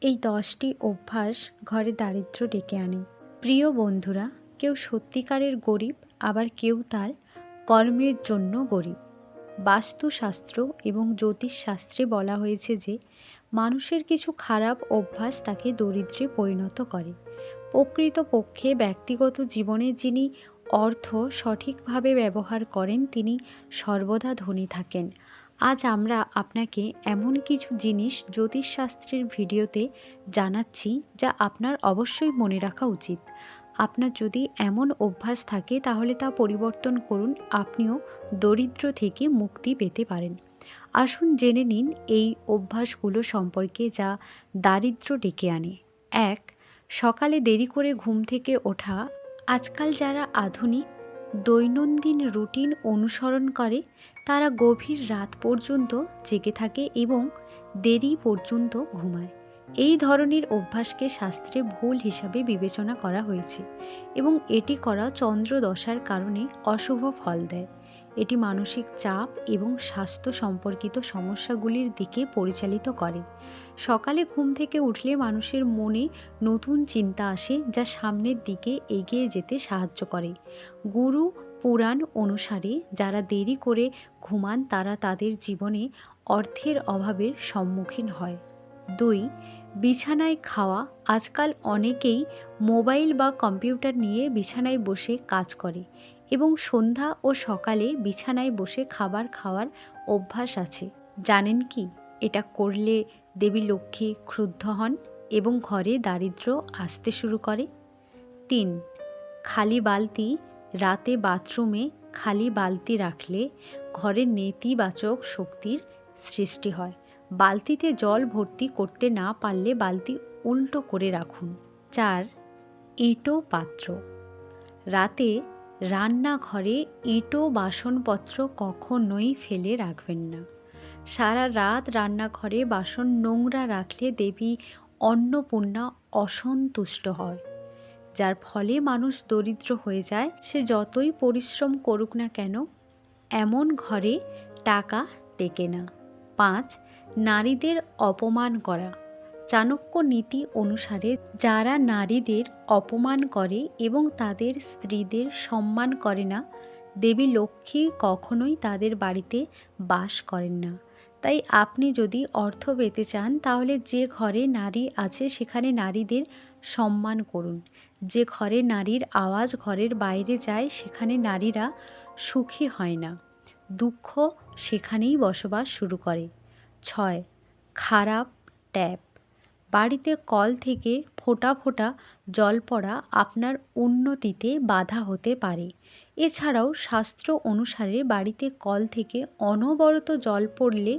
এই দশটি অভ্যাস ঘরে দারিদ্র্য ডেকে আনে। প্রিয় বন্ধুরা, কেউ সত্যিকারের গরিব, আবার কেউ তার কর্মের জন্য গরিব। বাস্তুশাস্ত্র এবং জ্যোতিষশাস্ত্রে বলা হয়েছে যে, মানুষের কিছু খারাপ অভ্যাস তাকে দরিদ্রে পরিণত করে। প্রকৃতপক্ষে ব্যক্তিগত জীবনে যিনি অর্থ সঠিকভাবে ব্যবহার করেন, তিনি সর্বদা ধনী থাকেন। আজ আমরা আপনাকে এমন কিছু জিনিস জ্যোতিষশাস্ত্রের ভিডিওতে জানাচ্ছি যা আপনার অবশ্যই মনে রাখা উচিত। আপনার যদি এমন অভ্যাস থাকে, তাহলে তা পরিবর্তন করুন, আপনিও দরিদ্র থেকে মুক্তি পেতে পারেন। আসুন জেনে নিন এই অভ্যাসগুলো সম্পর্কে যা দারিদ্র্য ডেকে আনে। এক, সকালে দেরি করে ঘুম থেকে ওঠা। আজকাল যারা আধুনিক দৈনন্দিন রুটিন অনুসরণ করে তারা গভীর রাত পর্যন্ত জেগে থাকে এবং দেরি পর্যন্ত ঘুমায়। এই ধরনের অভ্যাসকে শাস্ত্রে ভুল হিসাবে বিবেচনা করা হয়েছে এবং এটি করা চন্দ্রদশার কারণে অশুভ ফল দেয়। এটি মানসিক চাপ এবং স্বাস্থ্য সম্পর্কিত সমস্যাগুলির দিকে পরিচালিত করে। সকালে ঘুম থেকে উঠলে মানুষের মনে নতুন চিন্তা আসে যা সামনের দিকে এগিয়ে যেতে সাহায্য করে। গুরু পুরাণ অনুসারে যারা দেরি করে ঘুমান তারা তাদের জীবনে অর্থের অভাবের সম্মুখীন হয়। দুই, বিছানায় খাওয়া। আজকাল অনেকেই মোবাইল বা কম্পিউটার নিয়ে বিছানায় বসে কাজ করে এবং সন্ধ্যা ও সকালে বিছানায় বসে খাবার খাওয়ার অভ্যাস আছে। জানেন কি? এটা করলে দেবী লক্ষ্মী ক্রুদ্ধ হন এবং ঘরে দারিদ্র আসতে শুরু করে। তিন, খালি বালতি রাতে বাথরুমে খালি বালতি রাখলে ঘরে নেতিবাচক শক্তির সৃষ্টি হয়। বালতিতে জল ভর্তি করতে না পারলে বালতি উল্টো করে রাখুন। চার, এঁটো পাত্র। রাতে রান্নাঘরে এঁটো বাসনপত্র কখনোই ফেলে রাখবেন না। সারা রাত রান্নাঘরে বাসন নোংরা রাখলে দেবী অন্নপূর্ণা অসন্তুষ্ট হয় যার ফলে মানুষ দরিদ্র হয়ে যায়, সে যতই পরিশ্রম করুক না কেন, এমন ঘরে টাকা টেকে না। পাঁচ নারীদের অপমান করা। চাণক্য নীতি অনুসারে যারা নারীদের অপমান করে এবং তাদের স্ত্রীদের সম্মান করে না, দেবী লক্ষ্মী কখনোই তাদের বাড়িতে বাস করেন না। তাই আপনি যদি অর্থ পেতে চান, তাহলে যে ঘরে নারী আছে, সেখানে নারীদের সম্মান করুন। যে ঘরে নারীর আওয়াজ ঘরের বাইরে যায়, সেখানে নারীরা সুখী হয় না। দুঃখ সেখানেই বসবাস শুরু করে। ছয়। খারাপ ট্যাপ। বাড়িতে কল থেকে ফোঁটা ফোঁটা জল পড়া আপনার উন্নতিতে বাধা হতে পারে। এছাড়াও শাস্ত্র অনুসারে বাড়িতে কল থেকে অনবরত জল পড়লে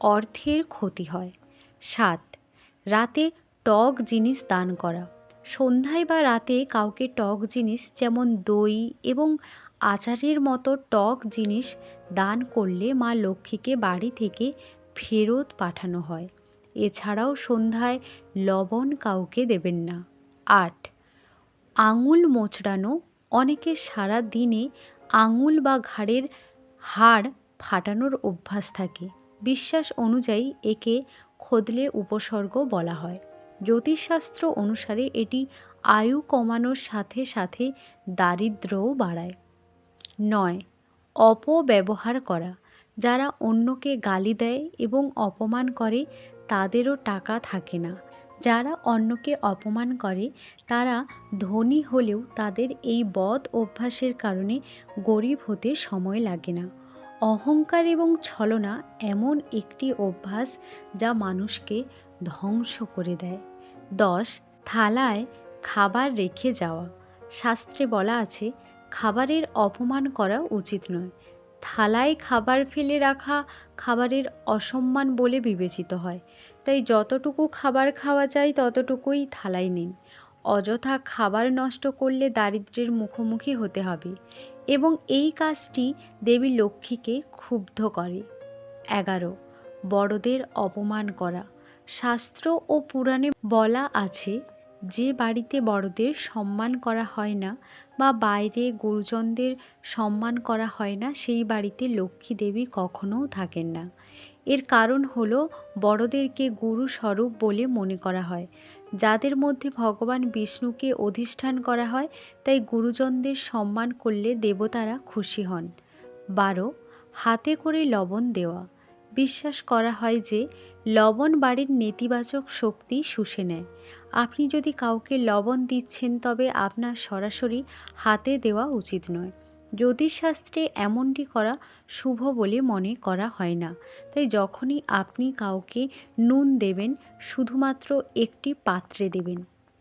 অর্থের ক্ষতি হয়। সাত। রাতে টক জিনিস দান করা। সন্ধ্যায় বা রাতে কাউকে টক জিনিস যেমন দই এবং আচারের মতো টক জিনিস দান করলে মা লক্ষ্মীকে বাড়ি থেকে ফেরত পাঠানো হয়। এছাড়াও সন্ধ্যায় লবণ কাউকে দেবেন না। আট, আঙুল মোচড়ানো। অনেকে সারা দিনে আঙুল বা ঘাড়ের হাড় ফাটানোর অভ্যাস থাকে। বিশ্বাস অনুযায়ী একে খোদলে উপসর্গ বলা হয়। জ্যোতিষশাস্ত্র অনুসারে এটি আয়ু কমানোর সাথে সাথে দারিদ্র্যও বাড়ায়। নয়, অপব্যবহার করা। যারা অন্যকে গালি দেয় এবং অপমান করে, তাদেরও টাকা থাকে না। যারা অন্যকে অপমান করে, তারা ধনী হলেও তাদের এই বদ অভ্যাসের কারণে গরিব হতে সময় লাগে না। অহংকার এবং ছলনা এমন একটি অভ্যাস যা মানুষকে ধ্বংস করে দেয়। দশ, থালায় খাবার রেখে যাওয়া। শাস্ত্রে বলা আছে, খাবারের অপমান করা উচিত নয়। থালায় খাবার ফেলে রাখা খাবারের অসম্মান বলে বিবেচিত হয়। তাই যতটুকু খাবার খাওয়া যায় ততটুকুই থালায় নিন। অযথা খাবার নষ্ট করলে দারিদ্র্যের মুখোমুখি হতে হবে এবং এই কাজটি দেবী লক্ষ্মীকে ক্ষুব্ধ করে। এগারো। বড়দের অপমান করা। শাস্ত্র ও পুরাণে বলা আছে যে বাড়িতে বড়দের সম্মান করা হয় না বা বাইরে গুরুজনদের সম্মান করা হয় না, সেই বাড়িতে লক্ষ্মী দেবী কখনও থাকেন না। এর কারণ হলো বড়দেরকে গুরু স্বরূপ বলে মনে করা হয়। যাদের মধ্যে ভগবান বিষ্ণুকে অধিষ্ঠান করা হয়, তাই গুরুজনদের সম্মান করলে দেবতারা খুশি হন। বারো, হাতে করে লবণ দেওয়া। বিশ্বাস করা হয় যে লবণ বাড়ির নেতিবাচক শক্তি শুষে নেয়। আপনি যদি কাউকে লবণ দিচ্ছেন তবে আপনার সরাসরি হাতে দেওয়া উচিত নয়। জ্যোতিষশাস্ত্রে এমনটি করা শুভ বলে মনে করা হয় না। তাই যখনই আপনি কাউকে নুন দেবেন, শুধুমাত্র একটি পাত্রে দেবেন।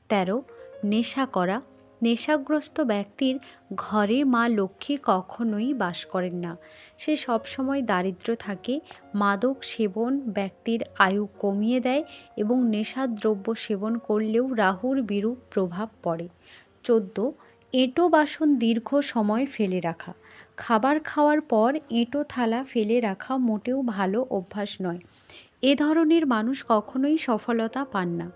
তেরো, নেশা করা নেশাগ্রস্ত ব্যক্তির ঘরে মা লক্ষ্মী কখনোই বাস করেন না। সে সবসময় দারিদ্র থাকে, মাদক সেবন ব্যক্তির আয়ু কমিয়ে দেয় এবং নেশাদ্রব্য সেবন করলেও রাহুর বিরূপ প্রভাব পড়ে। চোদ্দ, এঁটো বাসন দীর্ঘ সময় ফেলে রাখা। খাবার খাওয়ার পর এঁটো থালা ফেলে রাখা মোটেও ভালো অভ্যাস নয়। এ ধরনের মানুষ কখনোই সফলতা পান না।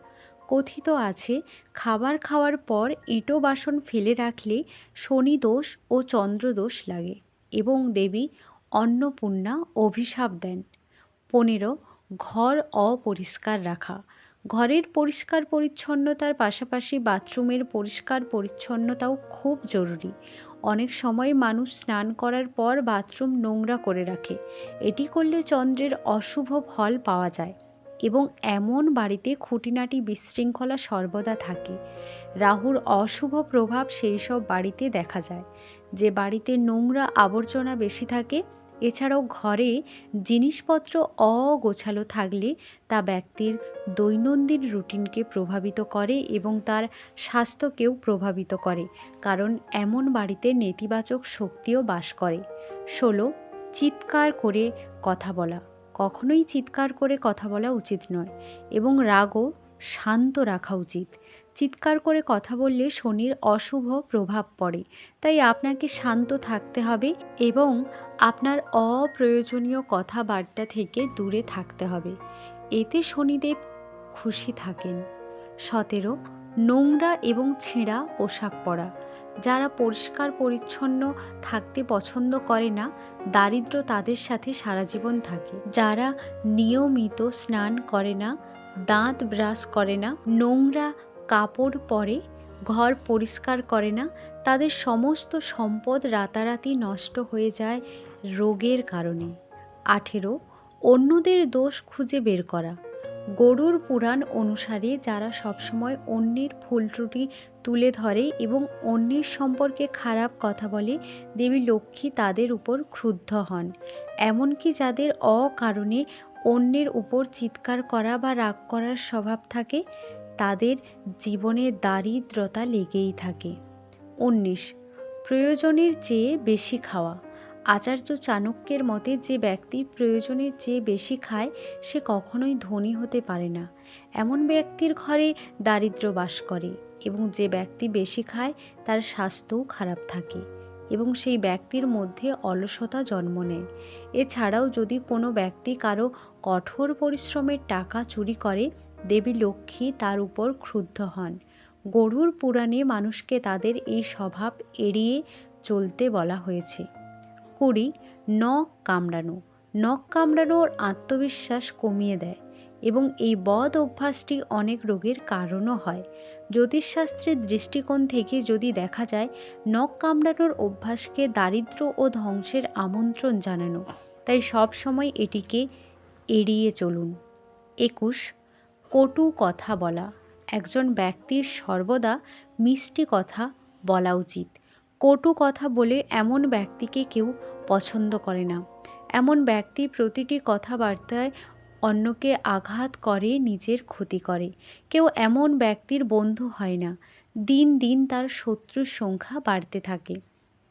কথিত আছে, খাবার খাওয়ার পর এঁটো বাসন ফেলে রাখলে শনি দোষ ও চন্দ্রদোষ লাগে এবং দেবী অন্নপূর্ণা অভিশাপ দেন। পনেরো, ঘর অপরিষ্কার রাখা। ঘরের পরিষ্কার পরিচ্ছন্নতার পাশাপাশি বাথরুমের পরিষ্কার পরিচ্ছন্নতাও খুব জরুরি। অনেক সময় মানুষ স্নান করার পর বাথরুম নোংরা করে রাখে। এটি করলে চন্দ্রের অশুভ ফল পাওয়া যায়। এবং এমন বাড়িতে খুঁটিনাটি বিশৃঙ্খলা সর্বদা থাকে। রাহুর অশুভ প্রভাব সেই সব বাড়িতে দেখা যায়। যে বাড়িতে নোংরা আবর্জনা বেশি থাকে, এছাড়াও ঘরে জিনিসপত্র অগোছালো থাকলে তা ব্যক্তির দৈনন্দিন রুটিনকে প্রভাবিত করে এবং তার স্বাস্থ্যকেও প্রভাবিত করে, কারণ এমন বাড়িতে নেতিবাচক শক্তিও বাস করে। ষোলো, চিৎকার করে কথা বলা। কখনোই চিৎকার করে কথা বলা উচিত নয় এবং রাগও শান্ত রাখা উচিত। চিৎকার করে কথা বললে শনির অশুভ প্রভাব পড়ে, তাই আপনাকে শান্ত থাকতে হবে এবং আপনার অপ্রয়োজনীয় কথাবার্তা থেকে দূরে থাকতে হবে। এতে শনিদেব খুশি থাকেন। সতেরো, নোংরা এবং ছেঁড়া পোশাক পরা। যারা পরিষ্কার, পরিচ্ছন্ন থাকতে পছন্দ করে না, দারিদ্র তাদের সাথে সারা জীবন থাকে। যারা নিয়মিত স্নান করে না, দাঁত ব্রাশ করে না, নোংরা কাপড় পরে, ঘর পরিষ্কার করে না, তাদের সমস্ত সম্পদ রাতারাতি নষ্ট হয়ে যায় রোগের কারণে। আঠেরো, অন্যদের দোষ খুঁজে বের করা। গরুর পুরাণ অনুসারে যারা সবসময় অন্যের ভুল ত্রুটি তুলে ধরে এবং অন্যের সম্পর্কে খারাপ কথা বলে, দেবী লক্ষ্মী তাদের উপর ক্রুদ্ধ হন। এমনকি যাদের অকারণে অন্যের উপর চিৎকার করা বা রাগ করার স্বভাব থাকে, তাদের জীবনে দারিদ্রতা লেগেই থাকে। উনিশ। প্রয়োজনের চেয়ে বেশি খাওয়া। আচার্য চাণক্যের মতে যে ব্যক্তি প্রয়োজনের চেয়ে বেশি খায়, সে কখনোই ধনী হতে পারে না। এমন ব্যক্তির ঘরে দারিদ্র বাস করে এবং যে ব্যক্তি বেশি খায়, তার স্বাস্থ্যও খারাপ থাকে এবং সেই ব্যক্তির মধ্যে অলসতা জন্ম নেয়। এছাড়াও যদি কোনো ব্যক্তি কারও কঠোর পরিশ্রমের টাকা চুরি করে, দেবী লক্ষ্মী তার উপর ক্রুদ্ধ হন। গরুর পুরাণে মানুষকে তাদের এই স্বভাব এড়িয়ে চলতে বলা হয়েছে। কুড়ি নখ কামড়ানো। নখ কামড়ানোর আত্মবিশ্বাস কমিয়ে দেয় এবং এই বদ অভ্যাসটি অনেক রোগের কারণও হয়। জ্যোতিষশাস্ত্রের দৃষ্টিকোণ থেকে যদি দেখা যায়, নখ কামড়ানোর অভ্যাসকে দারিদ্র ও ধ্বংসের আমন্ত্রণ জানানো। তাই সব সময় এটিকে এড়িয়ে চলুন। একুশ, কটু কথা বলা। একজন ব্যক্তির সর্বদা মিষ্টি কথা বলা উচিত। কটু কথা বলে এমন ব্যক্তিকে কেউ পছন্দ করে না। এমন ব্যক্তি প্রতিটি কথাবার্তায় অন্যকে আঘাত করে, নিজের ক্ষতি করে। কেউ এমন ব্যক্তির বন্ধু হয় না। দিন দিন তার শত্রুর সংখ্যা বাড়তে থাকে।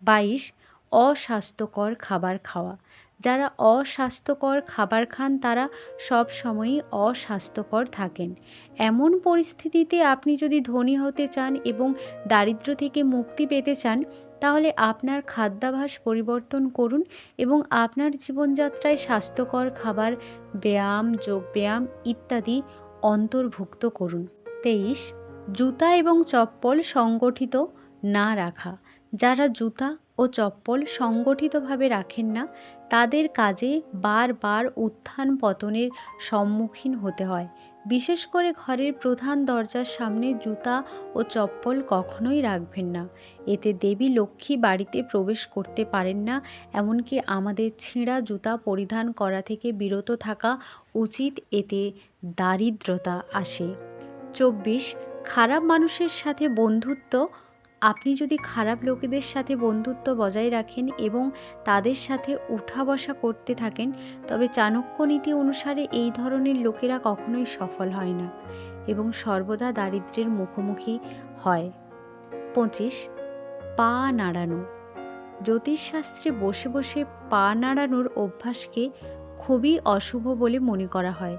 বাইশ অস্বাস্থ্যকর খাবার খাওয়া। যারা অস্বাস্থ্যকর খাবার খান, তারা সব সময়ই অস্বাস্থ্যকর থাকেন। এমন পরিস্থিতিতে আপনি যদি ধনী হতে চান এবং দারিদ্র থেকে মুক্তি পেতে চান, তাহলে আপনার খাদ্যাভাস পরিবর্তন করুন এবং আপনার জীবনযাত্রায় স্বাস্থ্যকর খাবার, ব্যায়াম, যোগব্যায়াম ইত্যাদি অন্তর্ভুক্ত করুন। তেইশ, জুতা এবং চপ্পল সংগঠিত না রাখা। যারা জুতা ও চপ্পল সংগঠিতভাবে রাখেন না, তাদের কাজে বারবার উত্থান পতনের সম্মুখীন হতে হয়। বিশেষ করে ঘরের প্রধান দরজার সামনে জুতা ও চপ্পল কখনোই রাখবেন না। এতে দেবী লক্ষ্মী বাড়িতে প্রবেশ করতে পারেন না, এমনকি আমাদের ছেঁড়া জুতা পরিধান করা থেকে বিরত থাকা উচিত, এতে দারিদ্রতা আসে। চব্বিশ, খারাপ মানুষের সাথে বন্ধুত্ব আপনি যদি খারাপ লোকেদের সাথে বন্ধুত্ব বজায় রাখেন এবং তাদের সাথে উঠা বসা করতে থাকেন, তবে চাণক্য নীতি অনুসারে এই ধরনের লোকেরা কখনোই সফল হয় না এবং সর্বদা দারিদ্র্যের মুখোমুখি হয়। পঁচিশ, পা নাড়ানো। জ্যোতিষশাস্ত্রে বসে বসে পা নাড়ানোর অভ্যাসকে খুবই অশুভ বলে মনে করা হয়।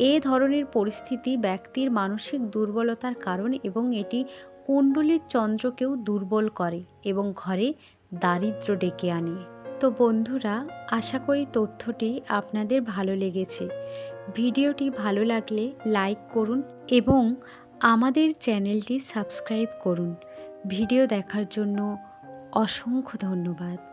এ ধরনের পরিস্থিতি ব্যক্তির মানসিক দুর্বলতার কারণ এবং এটি কুণ্ডলীর চন্দ্রকেও দুর্বল করে এবং ঘরে দারিদ্র ডেকে আনে। তো বন্ধুরা, আশা করি তথ্যটি আপনাদের ভালো লেগেছে। ভিডিওটি ভালো লাগলে লাইক করুন এবং আমাদের চ্যানেলটি সাবস্ক্রাইব করুন। ভিডিও দেখার জন্য অসংখ্য ধন্যবাদ।